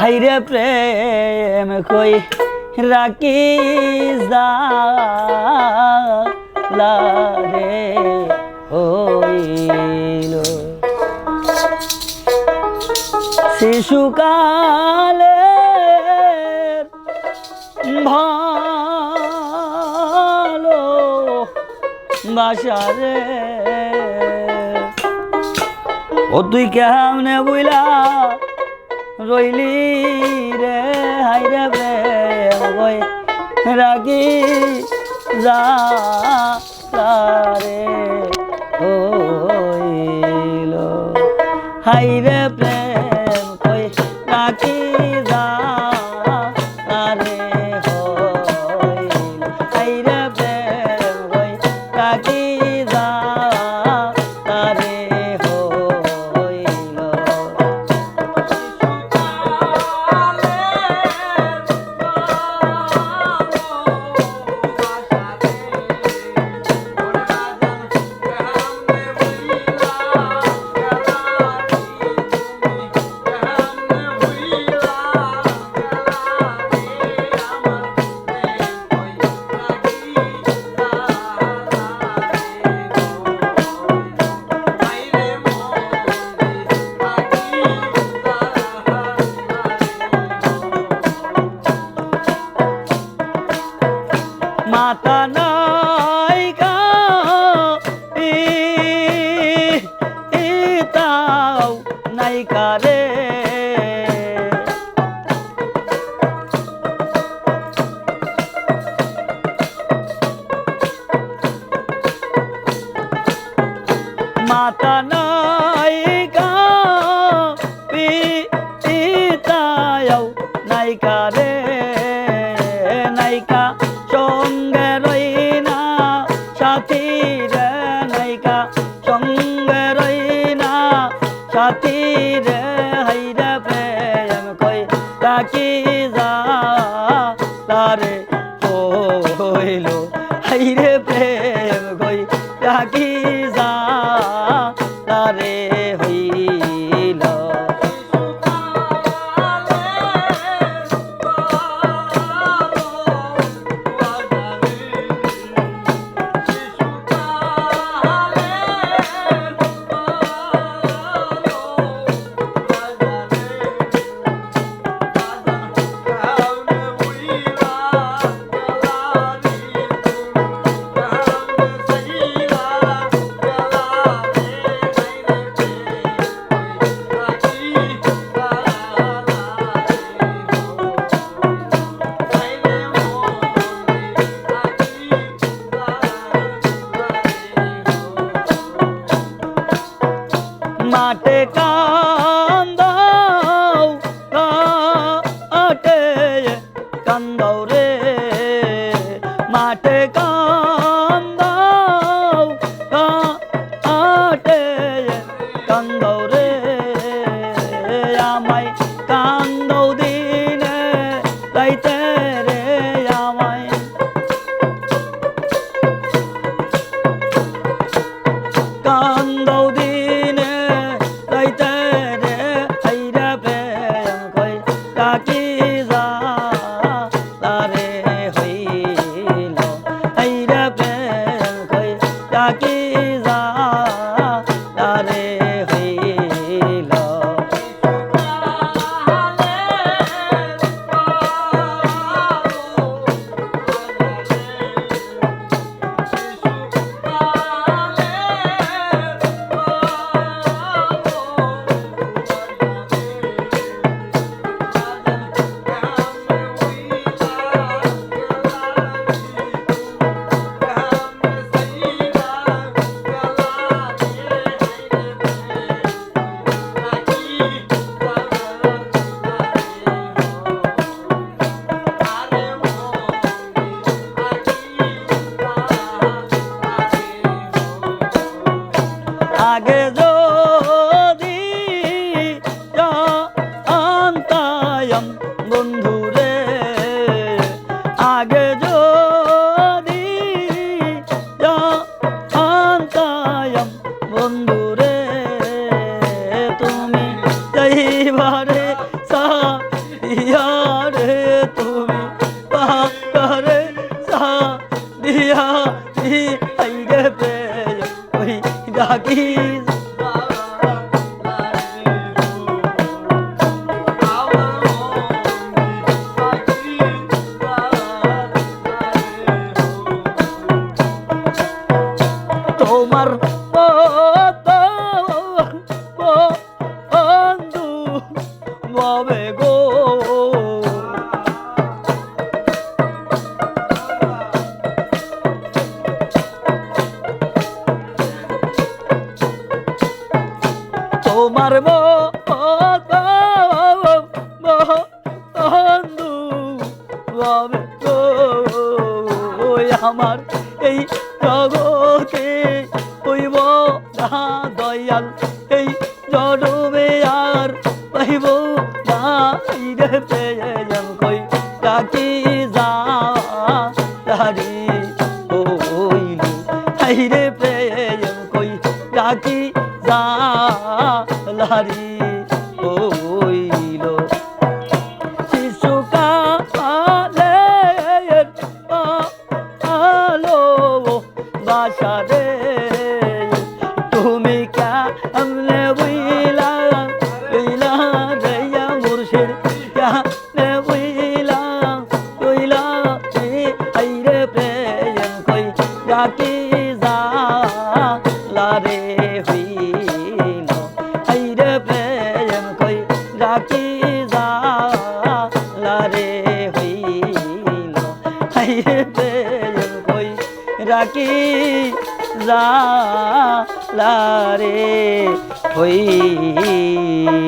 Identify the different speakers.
Speaker 1: হাইরে প্রেম কই রাখি রে হইল। শিশুকালে ভালো বাসারে ও তুই কেমনে বুইলা রইলি রে হাইরে প্রেম বই রাগি যা রে হইল। হাইরে প্রেম কই রাখি মাতা যা তারে মাঠে কান্দ কাটে কান্দ রে। মাঠে কান্দ কাটে কান্দ রে। আমায় কান্দাও জানে ಆಗ তোমার বন্ধু আমার এই জগতে না দয়াল, এই জড়বে আর পাইব না প্রেম কই, ডাকি যা হইল হাইরে লারি হইল রাখি জালারে হই।